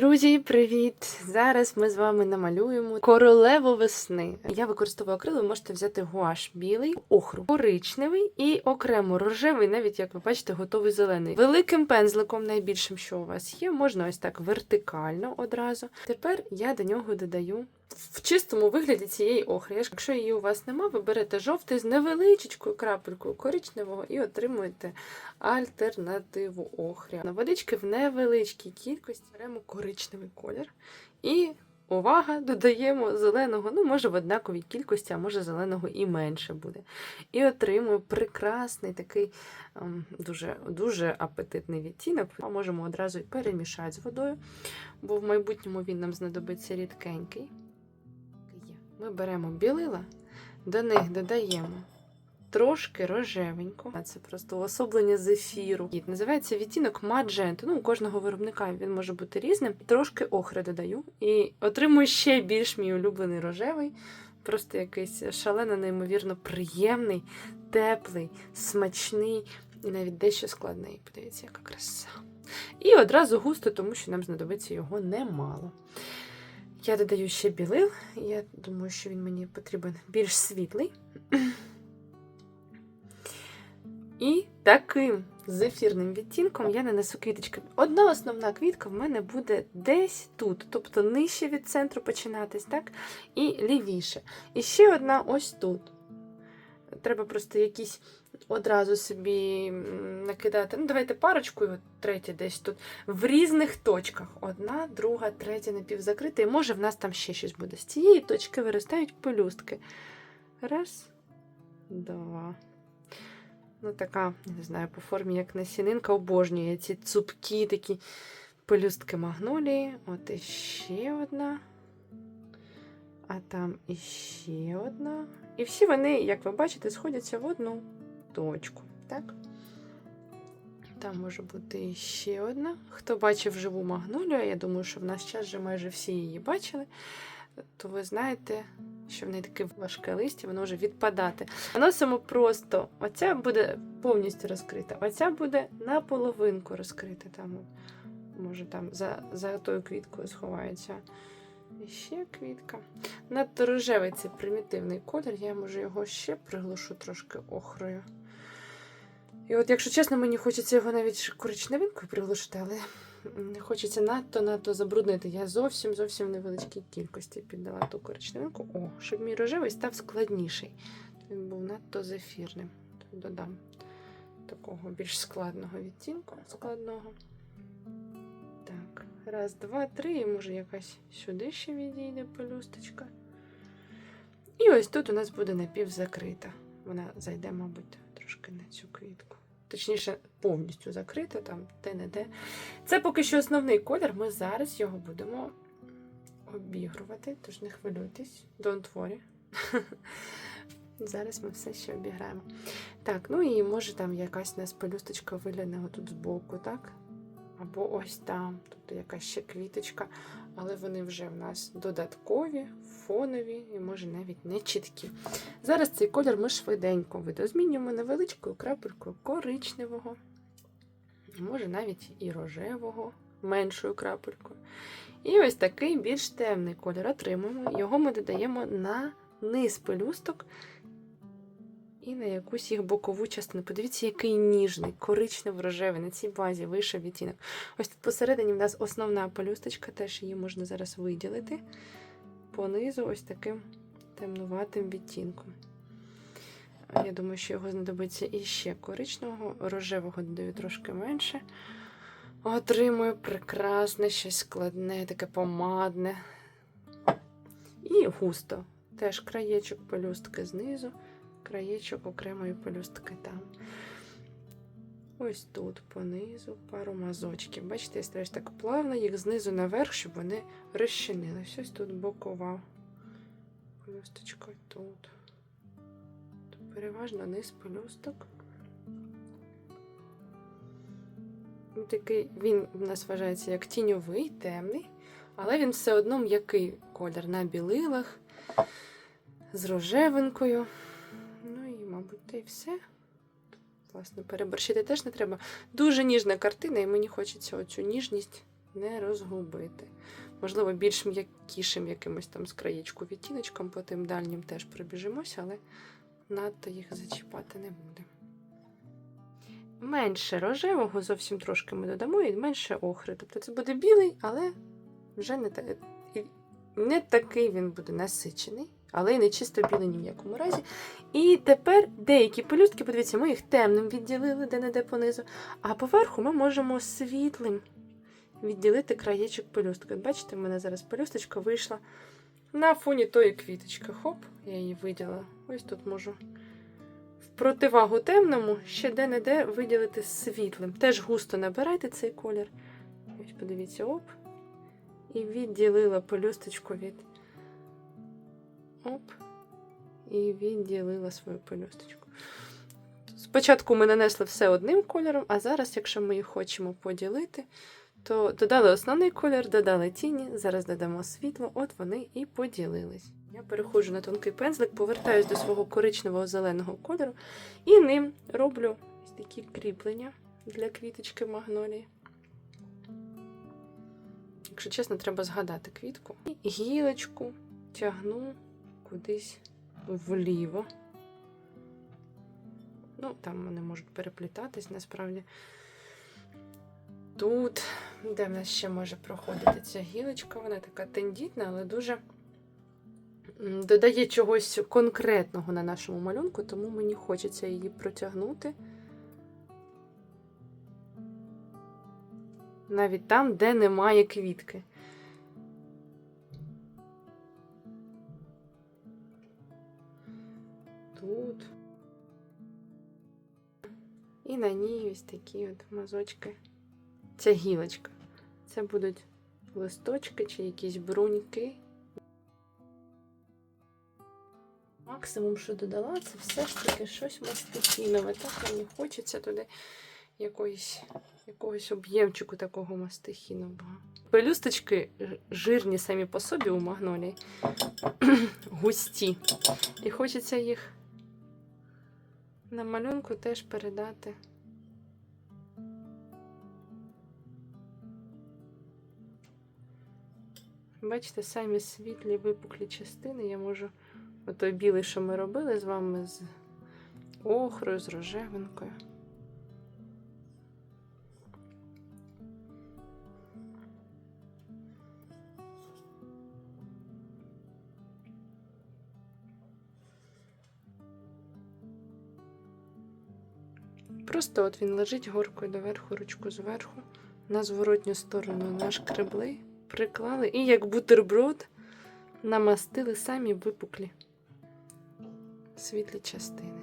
Друзі, привіт! Зараз ми з вами намалюємо королеву весни. Я використовую акрил, ви можете взяти гуаш білий, охру, коричневий і окремо рожевий, навіть як ви бачите, готовий зелений. Великим пензликом, найбільшим, що у вас є, можна ось так вертикально одразу. Тепер я до нього додаю. В чистому вигляді цієї охри. Якщо її у вас нема, ви берете жовтий з невеличкою крапелькою коричневого і отримуєте альтернативу охрі. На водички в невеличкій кількості беремо коричневий колір. І увага, додаємо зеленого, ну, може, в однаковій кількості, а може зеленого і менше буде. І отримуємо прекрасний такий ем, дуже, дуже апетитний відтінок. А можемо одразу і перемішати з водою, бо в майбутньому він нам знадобиться рідкенький. Ми беремо білила, до них додаємо трошки рожевенько. Це просто уособлення зефіру. І Називається відтінок мадженту. Ну, у кожного виробника він може бути різним. Трошки охри додаю. І отримую ще більш мій улюблений рожевий. Просто якийсь шалено, неймовірно приємний, теплий, смачний і навіть дещо складний. Подивіться, яка краса. І одразу густо, тому що нам знадобиться його немало. Я додаю ще білил. Я думаю, що він мені потрібен більш світлий. І таким зефірним відтінком я нанесу квіточки. Одна основна квітка в мене буде десь тут, тобто нижче від центру починатись, так? І лівіше. І ще одна ось тут. Треба просто якісь одразу собі накидати. Ну, давайте парочку, і от третя десь тут. В різних точках. Одна, друга, третя напівзакрита. І може в нас там ще щось буде. З цієї точки виростають пелюстки. Раз, два. Ну, така, не знаю, по формі, як насінинка, обожнює ці цупкі такі пелюстки магнолії. От іще одна. А там іще одна. І всі вони, як ви бачите, сходяться в одну точку. Так? Там може бути ще одна. Хто бачив живу магнолію, я думаю, що в наш час вже майже всі її бачили, то ви знаєте, що в неї таке важке листя, воно вже відпадати. Наносимо просто, оця буде повністю розкрита, оця буде наполовинку розкрита. Там, може, там за, за тою квіткою сховається. І ще квітка. Надто рожевий цей примітивний колір, я може його ще приглушу трошки охрою. І от, якщо чесно, мені хочеться його навіть коричневинкою приглушити, але не хочеться надто-надто забруднити. Я зовсім зовсім невеличкій кількості піддала ту коричневинку. О, щоб мій рожевий став складніший. Він був надто зефірним. Додам такого більш складного відтінку. Складного. Раз, два, три, і може якась сюди ще відійде пелюсточка. І ось тут у нас буде напівзакрита. Вона зайде, мабуть, трошки на цю квітку. Точніше, повністю закрита, там де-не-де. Це поки що основний колір. Ми зараз його будемо обігрувати, тож не хвилюйтесь, don't worry. Зараз ми все ще обіграємо. Так, ну і може там якась у нас пелюсточка виляне тут збоку, так? Або ось там, тобто якась ще квіточка, але вони вже в нас додаткові, фонові і може навіть не чіткі. Зараз цей колір ми швиденько видозмінюємо невеличкою крапелькою коричневого, може навіть і рожевого, меншою крапелькою. І ось такий більш темний колір отримуємо. Його ми додаємо на низ пелюсток і на якусь їх бокову частину. Подивіться, який ніжний, коричнево-рожевий на цій базі вийшов відтінок. Ось тут посередині в нас основна пелюсточка, теж її можна зараз виділити. Понизу ось таким темнуватим відтінком. Я думаю, що його знадобиться іще коричневого, рожевого додаю трошки менше. Отримую прекрасне, щось складне, таке помадне. І густо. Теж краєчок пелюстки знизу, краєчок окремої пелюстки там. Ось тут понизу пару мазочків. Бачите, я стараюсь так плавно їх знизу наверх, щоб вони розчинились. Ось тут бокова. Пелюсточка тут. Тут переважно низ пелюсток. Він Такий, він у нас вважається як тіньовий, темний, але він все одно м'який колір на білилах з рожевинкою. Мабуть, та й все. Власне, переборщити теж не треба. Дуже ніжна картина, і мені хочеться оцю ніжність не розгубити. Можливо, більш м'якішим якимось там з краєчку відтіночком, по тим дальнім теж пробіжимося, але надто їх зачіпати не будемо. Менше рожевого, зовсім трошки ми додамо, і менше охри. Тобто це буде білий, але вже не, та... не такий він буде насичений, але й не чисто білий ні в якому разі. І тепер деякі пелюстки, подивіться, ми їх темним відділили де-не-де понизу, а поверху ми можемо світлим відділити краєчок пелюстки. Бачите, в мене зараз пелюсточка вийшла на фоні тої квіточки. Хоп, я її виділила. Ось тут можу в противагу темному ще де-не-де виділити світлим. Теж густо набирайте цей колір. Ось подивіться, оп. І відділила пелюсточку від. Оп. І відділила свою пелюсточку. Спочатку ми нанесли все одним кольором, а зараз, якщо ми їх хочемо поділити, то додали основний колір, додали тіні, зараз додамо світло, от вони і поділились. Я переходжу на тонкий пензлик, повертаюсь до свого коричневого зеленого кольору і ним роблю ось такі кріплення для квіточки магнолії. Якщо чесно, треба згадати квітку. І гілочку тягну кудись вліво. Ну, там вони можуть переплітатись насправді. Тут, де в нас ще може проходити ця гілочка, вона така тендітна, але дуже додає чогось конкретного на нашому малюнку, тому мені хочеться її протягнути. Навіть там, де немає квітки. Тут. І на ній ось такі от мазочки. Це гілочка. Це будуть листочки чи якісь бруньки. Максимум, що додала, це все ж таки щось мастихінове. Так мені хочеться туди якоїсь, якогось об'ємчику такого мастихінового. Пелюсточки жирні самі по собі у магнолії, густі. І хочеться їх на малюнку теж передати. Бачите, самі світлі випуклі частини я можу. Отой білий, що ми робили з вами з охрою, з рожевинкою. Просто от він лежить горкою доверху, ручку зверху, на зворотню сторону наш нашкребли, приклали і як бутерброд намастили самі випуклі світлі частини.